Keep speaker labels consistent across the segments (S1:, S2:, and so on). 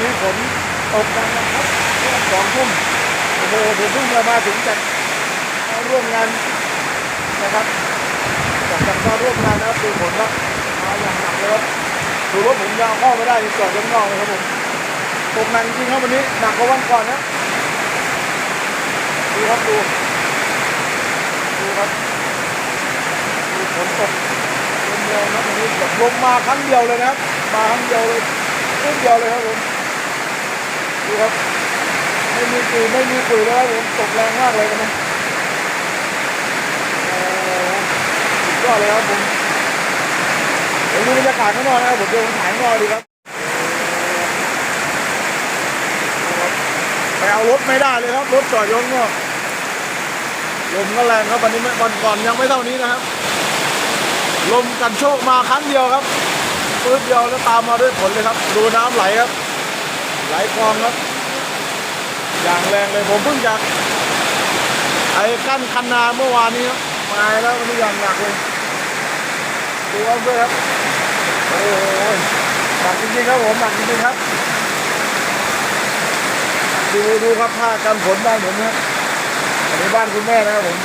S1: นี้ฝนตกหนักนะครับช่วงสองทุ่มโอ้โหผมเพิ่งจะมาถึงจากร่วมงานนะครับจากจากมาร่วมงานนะครับดูฝนครับมาอย่างหนักเลยครับดูรถผมยาวเข้าไม่ได้จอดข้างนอกเลยครับผมตกหนักจริงครับวันนี้หนักกว่าวันก่อนนะดูครับดูดูครับดูฝนตกลมแรงครับวันนี้แบบลมมาครั้งเดียวเลยนะครับมาครั้งเดียวเลยครั้งเดียวเลยครับผม ครับไม่มีกุยไม่มีกุยแล้วผมตกแรงมากเลยนะโอ้โหสุดยอดเลยครับผมเดี๋ยวดูบรรยากาศข้างนอกนะครับผมเดินถ่ายข้างนอกดีครับไปเอารถไม่ได้เลยครับรถจอดยงนอกลมก็แรงครับวันนี้วันก่อนยังไม่เท่านี้นะครับลมกันโชคมาครั้งเดียวครับปื๊ดเดียวแล้วตามมาด้วยฝนเลยครับ ดูน้ำไหลครับ ไหลคลองครับ อย่างแรงเลยผมเพิ่งจากไอ้กั้นคันนาเมื่อวานนี้มาแล้ววันนี้อย่างหนักเลยดูเอาด้วยครับโอ้โหหนักจริงๆครับผมหนักจริงๆครับ ดูดูครับผ้ากันฝนบ้านผมนะอันนี้บ้านคุณแม่นะครับผม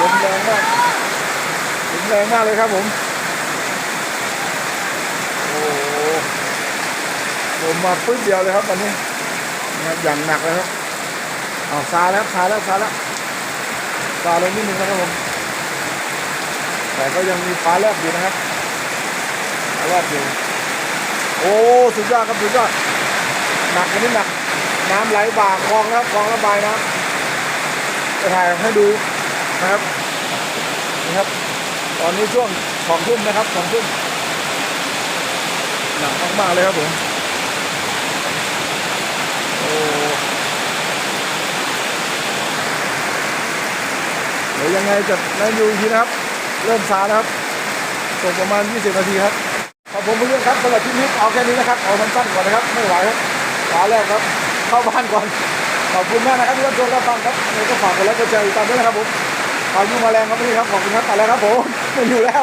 S1: ลมแรงมากถึงแรงมากเลยครับผมโอ้โหผมมาปึ๊บเดียวเลยครับตอนนี้นะครับอย่างหนักเลยครับ เอาซาแล้วซาแล้วซาแล้วซาลงนิดนึงนะครับผม แต่ก็ยังมีฟ้าแลบอยู่นะครับฟ้าแลบอยู่ โอ้ สุดยอดครับ สุดยอด หนักอันนี้หนัก น้ำไหลบ่าคลองนะครับคลองระบายน้ำจะถ่ายให้ดูนะครับนี่ครับ ตอนนี้ช่วงสองทุ่มนะครับสองทุ่มหนักมากๆเลยครับผม โอ้เดี๋ ยวยังไงจะนั่งอยู่อีกทีนะครับ เริ่มซาแล้วครับตกประมาณ 20 นาทีครับขอบผมเพื่อนครับสำหรับคลิปนี้เอาแค่นี้นะครับ เอาสั้นๆก่อนนะครับ ไม่ไหวครับขาแรกครับ เข้าบ้านก่อน ขอบคุณมากนะครับที่รับชมรับฟังครับยังไงก็ฝากกดไลค์กดแชร์ติดตามด้วยนะครับผมพายุมาแรงครับพี่ครับ ขอบคุณครับไปแล้วครับผมไม่อยู่แล้ว